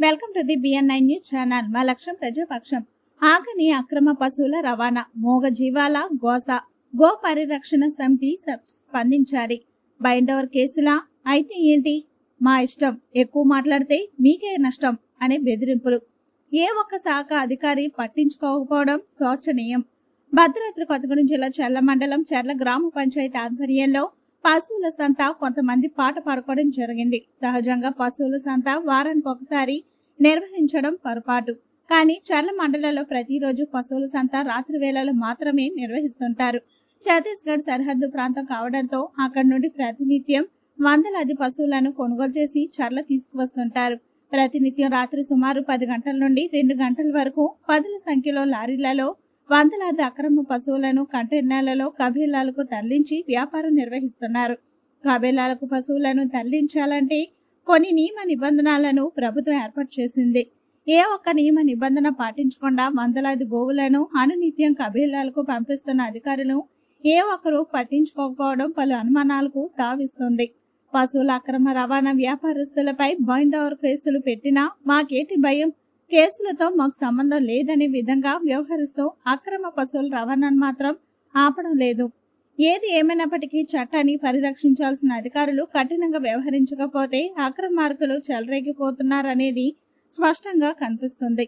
Welcome to the BN nine news channel. మా లక్ష్యం ప్రజాపక్షం. ఆకని అక్రమ పశువుల రవాణా మోగ జీవాల గోస గో పరిరక్షణ సమితి స- స్పందించాలి బైండోవర్ కేసులా? అయితే ఏంటి? మా ఇష్టం. ఎక్కువ మాట్లాడితే మీకే నష్టం అనే బెదిరింపులు. ఏ ఒక్క శాఖ అధికారి పట్టించుకోకపోవడం శోచనీయం. భద్రాద్రి కొత్తగూడెం జిల్లా చెర్ల మండలం చెర్ల గ్రామ పంచాయతీ ఆధ్వర్యంలో పశువుల సంత కొంతమంది పాట పాడుకోవడం జరిగింది. సహజంగా పశువుల సంత వారానికి ఒకసారి నిర్వహించడం పొరపాటు. కానీ చర్ల మండలంలో ప్రతిరోజు పశువుల సంత రాత్రి వేళలో మాత్రమే నిర్వహిస్తుంటారు. ఛత్తీస్గఢ్ సరిహద్దు ప్రాంతం కావడంతో అక్కడి నుండి ప్రతినిత్యం వందలాది పశువులను కొనుగోలు చేసి చర్ల తీసుకువస్తుంటారు. ప్రతినిత్యం రాత్రి సుమారు పది గంటల నుండి రెండు గంటల వరకు పదుల సంఖ్యలో లారీలలో వందలాది అక్రమ పశువులను కంటైనర్లలో కబీలాలకు తరలించి వ్యాపారం నిర్వహిస్తున్నారు. కబీలాలకు పశువులను తరలించాలంటే కొన్ని నియమ నిబంధనలను ప్రభుత్వం ఏర్పాటు చేసింది. ఏ ఒక్క నియమ నిబంధన పాటించకుండా వందలాది గోవులను అనునిత్యం కబీలాలకు పంపిస్తున్న అధికారులు ఏ ఒక్కరూ పట్టించుకోకపోవడం పలు అనుమానాలకు తావిస్తుంది. పశువుల అక్రమ రవాణా వ్యాపారస్తులపై బైండ్ ఓవర్ కేసులు పెట్టినా మాకేటి భయం? కేసులతో మాకు సంబంధం లేదనే విధంగా వ్యవహరిస్తూ అక్రమ పశువుల రవాణాను మాత్రం ఆపడం లేదు. ఏది ఏమైనప్పటికీ చట్టాన్ని పరిరక్షించాల్సిన అధికారులు కఠినంగా వ్యవహరించకపోతే అక్రమార్కులు చెలరేగిపోతున్నారనేది స్పష్టంగా కనిపిస్తుంది.